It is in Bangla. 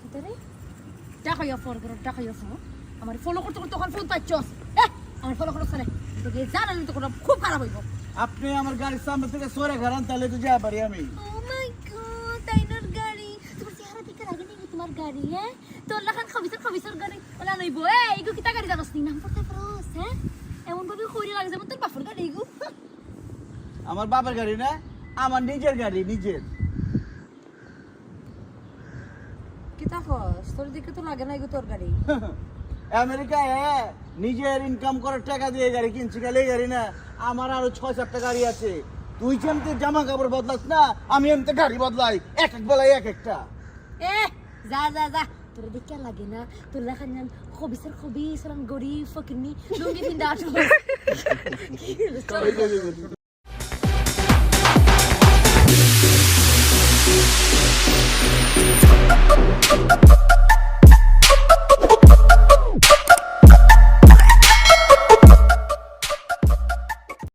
ভিতরে টাকা ফোন করো টাকা ফোন আমার ফলো করতে করতে তখন ফোন পাচ্ছস এ আমার ফলো করো সারে তোকে জানালে তো কোনো খুব খারাপ হইব। আপনি আমার গাড়ির সামনে থেকে সরে ঘাড়ান তাহলে তো যাই পারি আমি। গড। গাড়ি হ্যাঁ? তোর লাখান খবিসর খবিসর গাড়ি। ওলা নইব এ ইগু কিতা গাড়ি জানাস নি? নাম করতে পারোস হ্যাঁ? এমন ভাবে খড়ি লাগে যেমন তোর বাপর গাড়ি ইগু আমার বাবার গাড়ি না আমার নিজের গাড়ি নিজের। কিতা কস? তোর দিকে তো লাগে না ইগু তোর গাড়ি। আমেরিকায় হ্যাঁ নিজের ইনকাম করার টাকা দিয়ে গাড়ি কিনছি গেলে গাড়ি না আমার আরও ছয় চারটা গাড়ি আছে। তুই যেমতে জামা কাপড় বদলাস না আমি এমতে গাড়ি বদলাই এক এক বেলায় এক একটা। এ যা যা যা তোর দেখে লাগে না। তোর লাখান জান খবিসর খবিসর গরিব ফকিনি লুঙ্গি পিন্দা আছো